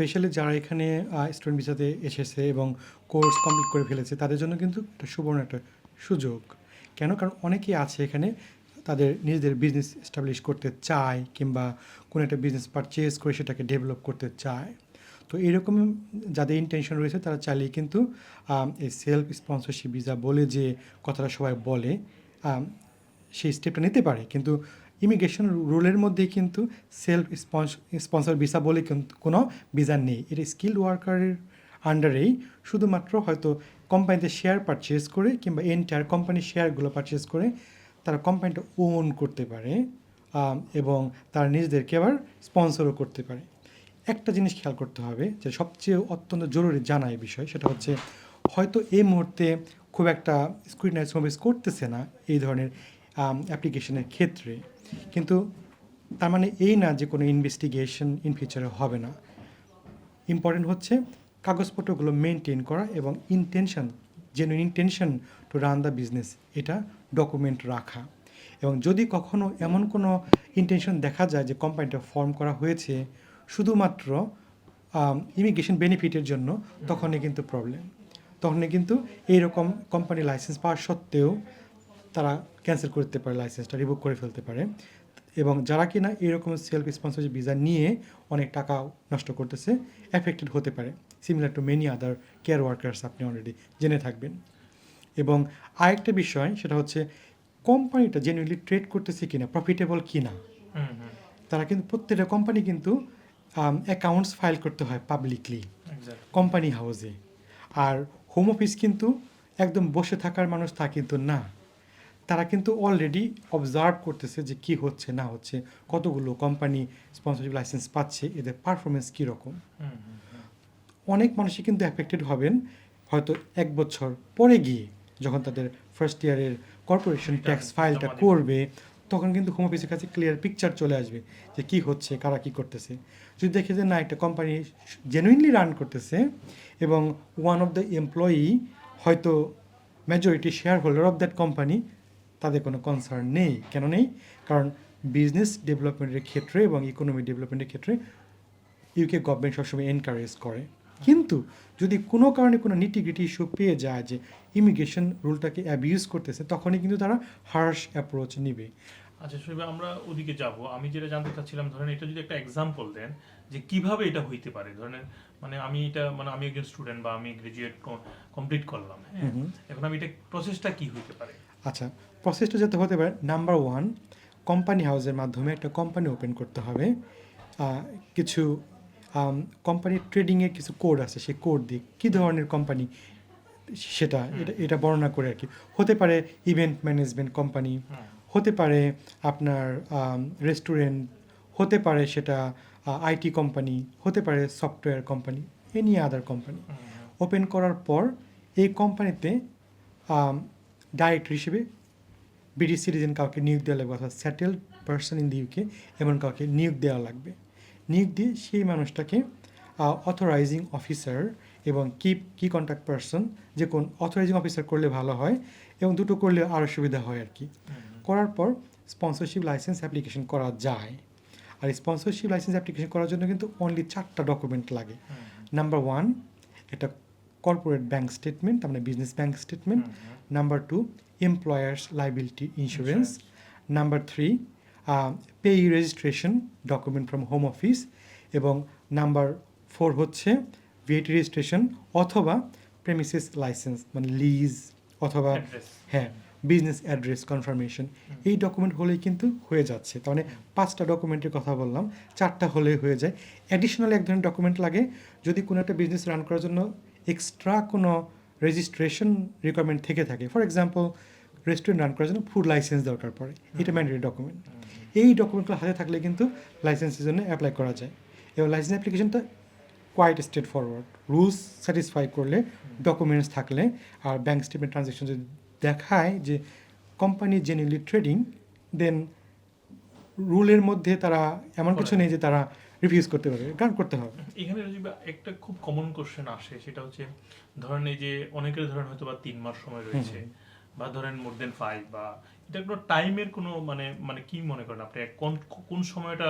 Specially যারা এখানে student ভিসাতে এসেছে এবং কোর্স কমপ্লিট করে ফেলেছে, তাদের জন্য কিন্তু একটা সুবর্ণ একটা সুযোগ। কেন? কারণ অনেকেই আছে এখানে, তাদের নিজেদের বিজনেস এস্টাবলিশ করতে চায় কিংবা কোনো একটা বিজনেস পারচেজ করে সেটাকে ডেভেলপ করতে চায়। তো এরকম যাদের ইন্টেনশন রয়েছে, তারা চাইলেই কিন্তু এই সেলফ স্পন্সরশিপ ভিসা বলে যে কথাটা সবাই বলে সেই স্টেপটা নিতে পারে। কিন্তু ইমিগ্রেশন রুলের মধ্যে কিন্তু সেলফ স্পন্সর ভিসা বলে কিন্তু কোনো ভিসা নেই। এটা স্কিল্ড ওয়ার্কারের আন্ডারেই শুধুমাত্র হয়তো কোম্পানিতে শেয়ার পারচেস করে কিংবা এন্টায়ার কোম্পানির শেয়ারগুলো পারচেস করে তারা কোম্পানিটা ওন করতে পারে এবং তারা নিজেদেরকে আবার স্পন্সরও করতে পারে। একটা জিনিস খেয়াল করতে হবে যে সবচেয়ে অত্যন্ত জরুরি জানা এই বিষয়, সেটা হচ্ছে হয়তো এই মুহূর্তে খুব একটা স্ক্রুটিনাইজ সার্ভিস করতেছে না এই ধরনের অ্যাপ্লিকেশনের ক্ষেত্রে। কিন্তু তার মানে এই না যে কোনো ইনভেস্টিগেশন ইন ফিউচারে হবে না। ইম্পর্টেন্ট হচ্ছে কাগজপত্রগুলো মেনটেন করা এবং intention genuine intention to run the business এটা ডকুমেন্ট রাখা। এবং যদি কখনো এমন কোনো ইন্টেনশন দেখা যায় যে কোম্পানিটা ফর্ম করা হয়েছে শুধুমাত্র ইমিগ্রেশন বেনিফিটের জন্য, তখনই কিন্তু প্রবলেম তখনই কিন্তু এইরকম কোম্পানি লাইসেন্স পাওয়া সত্ত্বেও তারা ক্যান্সেল করতে পারে লাইসেন্সটা রিভোক করে ফেলতে পারে। এবং যারা কিনা এরকম সেলফ স্পন্সরশিপ ভিসা নিয়ে অনেক টাকা নষ্ট করতেছে এফেক্টেড হতে পারে। Similar to many other care workers আপনি অলরেডি জেনে থাকবেন। এবং আরেকটা বিষয় সেটা হচ্ছে কোম্পানিটা জেনুইনলি ট্রেড করতেছে কিনা প্রফিটেবল কিনা। তারা কিন্তু প্রত্যেকটা কোম্পানি কিন্তু অ্যাকাউন্টস ফাইল করতে হয় পাবলিকলি কোম্পানি হাউসে আর হোম অফিস কিন্তু একদম বসে থাকার মানুষ তা কিন্তু না। তারা কিন্তু অলরেডি অবজার্ভ করতেছে যে কি হচ্ছে না হচ্ছে কতগুলো কোম্পানি স্পন্সরশিপ লাইসেন্স পাচ্ছে এদের পারফরমেন্স কীরকম অনেক মানুষই কিন্তু অ্যাফেক্টেড হবেন হয়তো এক বছর পরে গিয়ে যখন তাদের ফার্স্ট ইয়ারের কর্পোরেশন ট্যাক্স ফাইলটা করবে তখন কিন্তু হোম অফিসের কাছে ক্লিয়ার পিকচার চলে আসবে যে কি হচ্ছে কারা কি করতেছে। যদি দেখে যে না একটা কোম্পানি জেনুইনলি রান করতেছে এবং ওয়ান অফ দ্য এমপ্লয়ি হয়তো majority share holder of that company তাদের কোনো কনসার্ন নেই। কেন নেই? কারণ বিজনেস ডেভেলপমেন্টের ক্ষেত্রে এবং ইকোনমি ডেভেলপমেন্টের ক্ষেত্রে ইউকে গভর্নমেন্ট সবসময় এনকারেজ করে। কিন্তু যদি কোনো কারণে কোনো নিটিগ্রিটি ইস্যু পেয়ে যায় যে ইমিগ্রেশন রুলটাকে অ্যাবিউজ করতেছে, তখনই কিন্তু তারা হার্শ অ্যাপ্রোচ নিবে। আচ্ছা শৈবা, আমরা ওদিকে যাব। আমি যেটা জানতে চাচ্ছিলাম, ধরেন এটা যদি একটা এক্সাম্পল দেন যে কীভাবে এটা হইতে পারে। ধরেন মানে আমি এটা মানে আমি একজন স্টুডেন্ট বা আমি গ্রাজুয়েট কমপ্লিট করলাম হ্যাঁ? এখন আমি এটা প্রসেসটা কি হইতে পারে? আচ্ছা প্রসেসটা যাতে হতে পারে নাম্বার ওয়ান কোম্পানি হাউসের মাধ্যমে একটা কোম্পানি ওপেন করতে হবে। কিছু কোম্পানির ট্রেডিংয়ের কিছু কোড আছে সেই কোড দিয়ে কী ধরনের কোম্পানি সেটা এটা এটা বর্ণনা করে আর কি। হতে পারে ইভেন্ট ম্যানেজমেন্ট কোম্পানি হতে পারে আপনার রেস্টুরেন্ট হতে পারে সেটা আইটি কোম্পানি হতে পারে software company any other company. Open করার পর এই কোম্পানিতে ডাইরেক্টর হিসেবে ব্রিটিশ সিটিজেন কাউকে নিয়োগ দেওয়া লাগবে অর্থাৎ settled person in the UK এমন কাউকে নিয়োগ দেওয়া লাগবে। নিয়োগ দিয়ে সেই মানুষটাকে অথরাইজিং অফিসার এবং কি কি কন্ট্যাক্ট পার্সন যে কোন অথরাইজিং অফিসার করলে ভালো হয় এবং দুটো করলে আরও সুবিধা হয় আর কি। করার পর স্পন্সরশিপ লাইসেন্স অ্যাপ্লিকেশন করা যায়। আর স্পন্সরশিপ লাইসেন্স অ্যাপ্লিকেশন করার জন্য কিন্তু অনলি চারটা ডকুমেন্ট লাগে। নাম্বার ওয়ান এটা কর্পোরেট ব্যাংক স্টেটমেন্ট তার মানে business bank statement. Number two employers liability insurance number three PAYE registration document from home office এবং নাম্বার ফোর হচ্ছে ভিএটি রেজিস্ট্রেশন অথবা প্রেমিসিস লাইসেন্স মানে লিজ অথবা হ্যাঁ বিজনেস অ্যাড্রেস কনফার্মেশন এই ডকুমেন্ট হলেই কিন্তু হয়ে যাচ্ছে। তার মানে পাঁচটা ডকুমেন্টের কথা বললাম, চারটা হলেই হয়ে যায়। অ্যাডিশনাল এক ধরনের ডকুমেন্ট লাগে, যদি কোনো একটা বিজনেস রান করার জন্য এক্সট্রা কোনো রেজিস্ট্রেশন রিকোয়ারমেন্ট থেকে থাকে। ফর এক্সাম্পল রেস্টুরেন্ট রান করার জন্য ফুড লাইসেন্স দরকার পড়ে, এটা ম্যান্ডেটরি ডকুমেন্ট এই ডকুমেন্টগুলো হাতে থাকলে কিন্তু লাইসেন্সের জন্য অ্যাপ্লাই করা যায়। এবং লাইসেন্স অ্যাপ্লিকেশনটা quite straightforward rules satisfy করলে ডকুমেন্টস থাকলে, আর ব্যাঙ্ক স্টেটমেন্ট ট্রানজ্যাকশন যদি দেখায় যে কোম্পানি জেনুইনলি ট্রেডিং দেন রুলের মধ্যে তারা এমন কিছু নেই যে তারা রিফিউজ করতে পারবে গান করতে হবে। এখানে একটা খুব কমন কোশ্চেন আসে সেটা হচ্ছে ধরেন এই যে অনেকের ধরেন হয়তো বা তিন মাস সময় রয়েছে বা ধরেন মোর দেন ফাইভ বা এটা কোনো টাইমের কোনো মানে মানে কি মনে করেন আপনি? কোন কোন সময়টা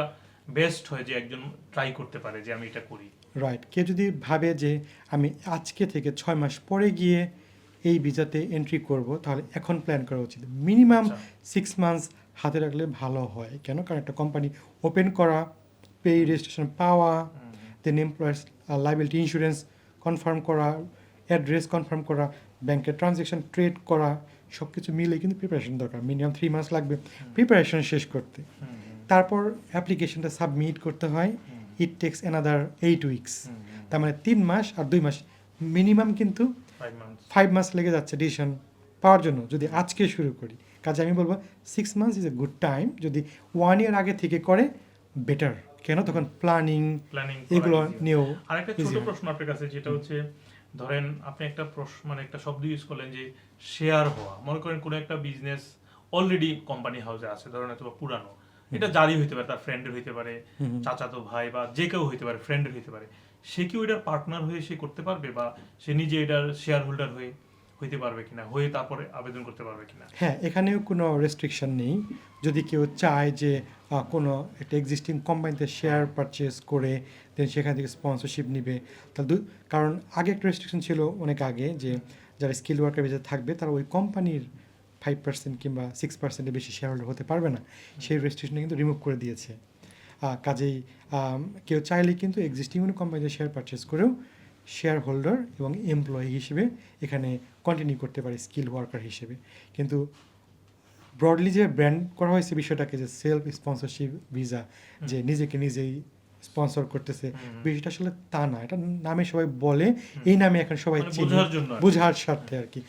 বেস্ট হয় যে একজন ট্রাই করতে পারে যে আমি এটা করি? রাইট কেউ যদি ভাবে যে আমি আজকে থেকে ছয় মাস পরে গিয়ে এই ভিসাতে এন্ট্রি করব তাহলে এখন প্ল্যান করা উচিত। মিনিমাম। সিক্স মান্থস হাতে রাখলে ভালো হয়। কেন? কারণ একটা কোম্পানি ওপেন করা পে রেজিস্ট্রেশন পাওয়া then employers liability insurance confirm করা অ্যাড্রেস কনফার্ম করা ব্যাংকের ট্রানজ্যাকশন ট্রেড করা সব কিছু মিলে কিন্তু প্রিপারেশন দরকার। মিনিমাম থ্রি মান্থস লাগবে প্রিপারেশন শেষ করতে। তারপর অ্যাপ্লিকেশনটা সাবমিট করতে হয়। It takes another eight weeks তার মানে তিন মাস আর দুই মাস। মিনিমাম কিন্তু ফাইভ মান্থস লেগে যাচ্ছে ডিসিশন পাওয়ার জন্য। যদি আজকে শুরু করি কাজে আমি বলব six months is a good time যদি ওয়ান ইয়ার আগে থেকে করে বেটার কেন? তখন প্ল্যানিং প্ল্যানিং এগুলো নিয়েও আরেকটা ছোট প্রশ্ন আপনার কাছে যেটা হচ্ছে ধরেন আপনি একটা প্রশ্ন মানে একটা শব্দ ইউজ করলেন যে শেয়ার হওয়া। মনে করেন কোনো একটা বিজনেস অলরেডি কোম্পানি হাউসে আছে ধরেন অথবা পুরানো। এটা জারি হইতে পারে তার ফ্রেন্ডের হইতে পারে চাচাতো ভাই বা যে কেউ হইতে পারে ফ্রেন্ডের হইতে পারে। সে কি ওইটার পার্টনার হয়ে সে করতে পারবে বা সে নিজে এটার শেয়ার হোল্ডার হয়ে হইতে পারবে কিনা হয়ে তারপরে আবেদন করতে পারবে কিনা? হ্যাঁ এখানেও কোনো রেস্ট্রিকশন নেই। যদি কেউ চায় যে কোনো একটা এক্সিস্টিং কোম্পানিতে শেয়ার পারচেস করে দেন সেখান থেকে স্পন্সরশিপ নিবে। তাহলে কারণ আগে একটা রেস্ট্রিকশন ছিল অনেক আগে যে যারা স্কিল ওয়ার্কার ভিসা থাকবে তারা ওই কোম্পানির ফাইভ পার্সেন্ট কিংবা সিক্স পার্সেন্টের বেশি শেয়ার হোল্ডার হতে পারবে না সেই রেস্ট্রিকশনটা কিন্তু রিমুভ করে দিয়েছে। কাজেই কেউ চাইলে কিন্তু এক্সিস্টিং কোনো কোম্পানিতে শেয়ার পারচেস করেও শেয়ার হোল্ডার এবং এমপ্লয়ি হিসেবে এখানে কন্টিনিউ করতে পারে স্কিল ওয়ার্কার হিসেবে। কিন্তু ব্রডলি যে ব্র্যান্ড করা হয়েছে বিষয়টাকে যে সেলফ স্পন্সরশিপ ভিসা যে নিজেকে নিজেই স্পন্সর করতেছে বিষয়টা আসলে তা না এটা নামে সবাই বলে এই নামে এখন সবাই মানে। বোঝার স্বার্থে আর কি।